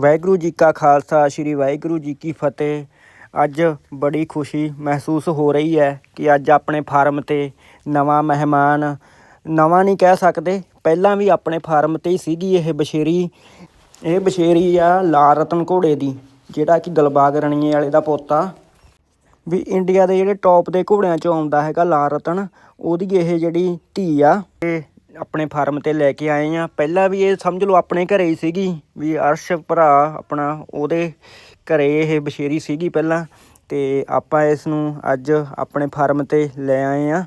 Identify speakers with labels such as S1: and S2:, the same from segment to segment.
S1: ਵਾਹਿਗੁਰੂ ਜੀ ਕਾ ਖਾਲਸਾ, ਸ੍ਰੀ ਵਾਹਿਗੁਰੂ ਜੀ ਕੀ ਫਤਿਹ। ਅੱਜ ਬੜੀ ਖੁਸ਼ੀ ਮਹਿਸੂਸ ਹੋ ਰਹੀ ਹੈ ਕਿ ਅੱਜ ਆਪਣੇ ਫਾਰਮ ਤੇ ਨਵਾਂ ਮਹਿਮਾਨ, ਨਵਾਂ ਨਹੀਂ ਕਹਿ ਸਕਦੇ, ਪਹਿਲਾਂ ਵੀ ਆਪਣੇ ਫਾਰਮ ਤੇ ਹੀ ਸੀਗੀ ਇਹ ਬਸ਼ੇਰੀ ਇਹ ਬਸ਼ੇਰੀ ਆ ਲਾਲ ਰਤਨ ਘੋੜੇ ਦੀ, ਜਿਹੜਾ ਕਿ ਗਲਬਾਗ ਰਣੀਏ ਵਾਲੇ ਦਾ ਪੋਤਾ। ਵੀ ਇੰਡੀਆ ਦੇ ਜਿਹੜੇ ਟੌਪ ਦੇ ਘੋੜਿਆਂ ਚੋਂ ਆਉਂਦਾ ਹੈਗਾ ਲਾਲ ਰਤਨ, ਉਹਦੀ ਇਹ ਜਿਹੜੀ ਧੀ ਆ, ਇਹ ਆਪਣੇ ਫਾਰਮ ਤੇ ਲੈ ਕੇ ਆਏ ਆ। ਪਹਿਲਾਂ ਵੀ ਇਹ ਸਮਝ ਲਓ ਆਪਣੇ ਘਰੇ ਹੀ ਸੀਗੀ ਵੀ ਅਰਸ਼ ਭਰਾ ਆਪਣਾ ਉਹਦੇ ਘਰੇ ਇਹ ਬਸ਼ੇਰੀ ਸੀਗੀ ਪਹਿਲਾਂ ਤੇ ਆਪਾਂ ਇਸ ਨੂੰ ਅੱਜ ਆਪਣੇ ਫਾਰਮ ਤੇ ਲੈ ਆਏ ਆ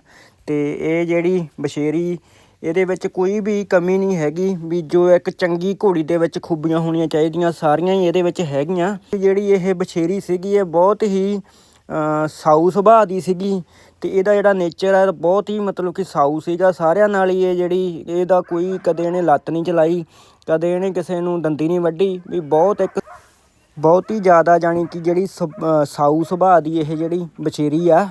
S1: ਤੇ ਇਹ ਜਿਹੜੀ ਬਸ਼ੇਰੀ ਇਹਦੇ ਵਿੱਚ ਕੋਈ ਵੀ ਕਮੀ ਨਹੀਂ ਹੈਗੀ ਵੀ ਜੋ ਇੱਕ ਚੰਗੀ ਘੋੜੀ ਦੇ ਵਿੱਚ ਖੂਬੀਆਂ ਹੋਣੀਆਂ ਚਾਹੀਦੀਆਂ ਸਾਰੀਆਂ ਹੀ ਇਹਦੇ ਵਿੱਚ ਹੈਗੀਆਂ। ਜਿਹੜੀ ਇਹ ਬਛੇਰੀ ਸੀਗੀ ਇਹ ਬਹੁਤ ਹੀ ਸਾਊ ਸੁਭਾਅ ਦੀ ਸੀਗੀ ਤੇ ਇਹਦਾ ਜਿਹੜਾ ਨੇਚਰ ਹੈ ਬਹੁਤ ਹੀ ਮਤਲਬ ਕਿ ਸਾਊ ਸੀਗਾ। ਸਾਰਿਆਂ ਨਾਲ ਹੀ ਇਹ ਜਿਹੜੀ, ਇਹਦਾ ਕੋਈ ਕਦੇ ਇਹਨੇ ਲੱਤ ਨਹੀਂ ਚਲਾਈ, ਕਦੇ ਇਹਨੇ ਕਿਸੇ ਨੂੰ ਦੰਦੀ ਨਹੀਂ ਵੱਢੀ। ਵੀ ਬਹੁਤ ਇੱਕ, ਬਹੁਤ ਹੀ ਜ਼ਿਆਦਾ ਜਾਣੀ ਕਿ ਜਿਹੜੀ ਸੁਭ- ਸਾਊ ਸੁਭਾਅ ਦੀ ਇਹ ਜਿਹੜੀ ਬਛੇਰੀ ਆ,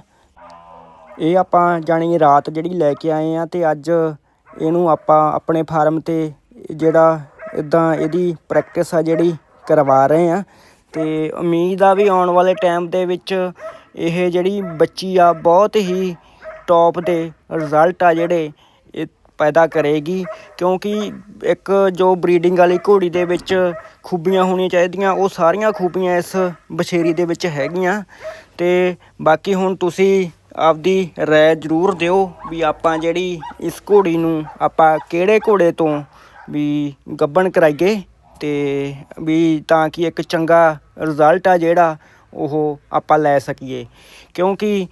S1: ਇਹ ਆਪਾਂ ਜਾਣੀ ਰਾਤ ਜਿਹੜੀ ਲੈ ਕੇ ਆਏ ਆ ਤੇ ਅੱਜ ਇਹਨੂੰ ਆਪਾਂ ਆਪਣੇ ਫਾਰਮ ਤੇ ਜਿਹੜਾ ਇਦਾਂ ਇਹਦੀ ਪ੍ਰੈਕਟਿਸ ਆ ਜਿਹੜੀ ਕਰਵਾ ਰਹੇ ਆ। ਅਤੇ ਉਮੀਦ ਆ ਵੀ ਆਉਣ ਵਾਲੇ ਟਾਈਮ ਦੇ ਵਿੱਚ ਇਹ ਜਿਹੜੀ ਬੱਚੀ ਆ, ਬਹੁਤ ਹੀ ਟੋਪ ਦੇ ਰਿਜ਼ਲਟ ਆ ਜਿਹੜੇ ਇਹ ਪੈਦਾ ਕਰੇਗੀ। ਕਿਉਂਕਿ ਇੱਕ ਜੋ ਬਰੀਡਿੰਗ ਵਾਲੀ ਘੋੜੀ ਦੇ ਵਿੱਚ ਖੂਬੀਆਂ ਹੋਣੀਆਂ ਚਾਹੀਦੀਆਂ, ਉਹ ਸਾਰੀਆਂ ਖੂਬੀਆਂ ਇਸ ਬਛੇਰੀ ਦੇ ਵਿੱਚ ਹੈਗੀਆਂ। ਤੇ ਬਾਕੀ ਹੁਣ ਤੁਸੀਂ ਆਪਦੀ ਰਾਏ ਜ਼ਰੂਰ ਦਿਓ ਵੀ ਆਪਾਂ ਜਿਹੜੀ ਇਸ ਘੋੜੀ ਨੂੰ ਆਪਾਂ ਕਿਹੜੇ ਘੋੜੇ ਤੋਂ ਵੀ ਗੱਬਣ ਕਰਾਈਏ। ਤੇ ਵੀ ਤਾਂ ਕਿ ਇੱਕ ਚੰਗਾ ਰਿਜ਼ਲਟ ਆ ਜਿਹੜਾ ਉਹ ਆਪਾਂ ਲੈ ਸਕੀਏ। ਕਿਉਂਕਿ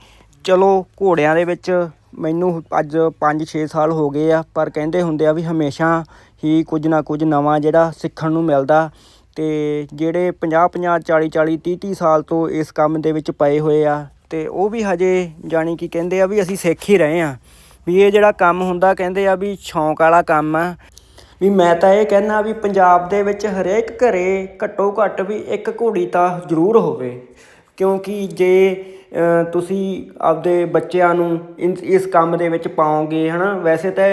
S1: ਚਲੋ ਘੋੜਿਆਂ ਦੇ ਵਿੱਚ ਮੈਨੂੰ ਅੱਜ 5-6 ਸਾਲ ਹੋ ਗਏ ਆ, ਪਰ ਕਹਿੰਦੇ ਹੁੰਦੇ ਆ ਵੀ ਹਮੇਸ਼ਾ ਹੀ ਕੁਝ ਨਾ ਕੁਝ ਨਵਾਂ ਜਿਹੜਾ ਸਿੱਖਣ ਨੂੰ ਮਿਲਦਾ। ਅਤੇ ਜਿਹੜੇ 50-50 40-40 30-30 ਸਾਲ ਤੋਂ ਇਸ ਕੰਮ ਦੇ ਵਿੱਚ ਪਏ ਹੋਏ ਆ ਅਤੇ ਉਹ ਵੀ ਹਜੇ ਜਾਣੀ ਕਿ ਕਹਿੰਦੇ ਆ ਵੀ ਅਸੀਂ ਸਿੱਖ ਹੀ ਰਹੇ ਆ। ਵੀ ਇਹ ਜਿਹੜਾ ਕੰਮ ਹੁੰਦਾ, ਕਹਿੰਦੇ ਆ ਵੀ ਸ਼ੌਂਕ ਵਾਲਾ ਕੰਮ ਆ। ਵੀ ਮੈਂ ਤਾਂ ਇਹ ਕਹਿਣਾ ਵੀ ਪੰਜਾਬ ਦੇ ਵਿੱਚ ਹਰੇਕ ਘਰੇ ਘੱਟੋ ਘੱਟ ਵੀ ਇੱਕ ਘੋੜੀ ਤਾਂ ਜ਼ਰੂਰ ਹੋਵੇ। ਕਿਉਂਕਿ ਜੇ ਤੁਸੀਂ ਆਪਦੇ ਬੱਚਿਆਂ ਨੂੰ ਇਨ- ਇਸ ਕੰਮ ਦੇ ਵਿੱਚ ਪਾਓਗੇ, ਹਨਾ? ਵੈਸੇ ਤਾਂ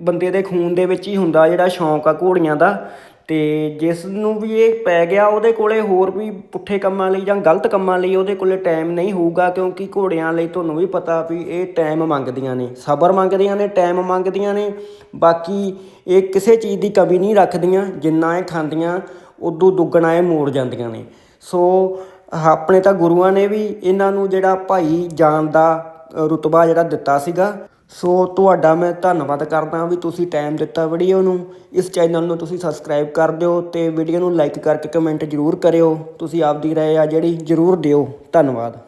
S1: ਬੰਦੇ ਦੇ ਖੂਨ ਦੇ ਵਿੱਚ ਹੀ ਹੁੰਦਾ ਜਿਹੜਾ ਸ਼ੌਂਕ ਆ ਘੋੜੀਆਂ ਦਾ। ਤੇ ਜਿਸ ਨੂੰ ਵੀ ਇਹ ਪੈ ਗਿਆ ਉਹਦੇ ਕੋਲੇ ਹੋਰ ਵੀ ਪੁੱਠੇ ਕੰਮਾਂ ਲਈ ਜਾਂ ਗਲਤ ਕੰਮਾਂ ਲਈ ਉਹਦੇ ਕੋਲੇ ਟਾਈਮ ਨਹੀਂ ਹੋਊਗਾ ਕਿਉਂਕਿ ਘੋੜਿਆਂ ਲਈ ਤੁਹਾਨੂੰ ਵੀ ਪਤਾ ਵੀ ਇਹ ਟਾਈਮ ਮੰਗਦੀਆਂ ਨੇ ਸਬਰ ਮੰਗਦੀਆਂ ਨੇ ਟਾਈਮ ਮੰਗਦੀਆਂ ਨੇ ਬਾਕੀ ਇਹ ਕਿਸੇ ਚੀਜ਼ ਦੀ ਕਮੀ ਨਹੀਂ ਰੱਖਦੀਆਂ ਜਿੰਨਾ ਇਹ ਖਾਂਦੀਆਂ ਉਦੋਂ ਦੁੱਗਣਾ ਇਹ ਮੋੜ ਜਾਂਦੀਆਂ ਨੇ। ਸੋ ਆਪਣੇ ਤਾਂ ਗੁਰੂਆਂ ਨੇ ਵੀ ਇਹਨਾਂ ਨੂੰ ਜਿਹੜਾ ਭਾਈ ਜਾਨ ਦਾ ਅ, ਰੁਤਬਾ ਜਿਹੜਾ ਦਿੱਤਾ ਸੀਗਾ ਸੋ ਤੁਹਾਡਾ ਮੈਂ ਧੰਨਵਾਦ ਕਰਦਾ ਵੀ ਤੁਸੀਂ ਟਾਈਮ ਦਿੱਤਾ ਵੀਡੀਓ ਨੂੰ। ਇਸ ਚੈਨਲ ਨੂੰ ਤੁਸੀਂ ਸਬਸਕ੍ਰਾਈਬ ਕਰ ਦਿਓ ਤੇ ਵੀਡੀਓ ਨੂੰ ਲਾਈਕ ਕਰਕੇ ਕਮੈਂਟ ਜ਼ਰੂਰ ਕਰਿਓ। ਤੁਸੀਂ ਆਪਦੀ ਰਾਏ ਆ ਜਿਹੜੀ ਜ਼ਰੂਰ ਦਿਓ। ਧੰਨਵਾਦ।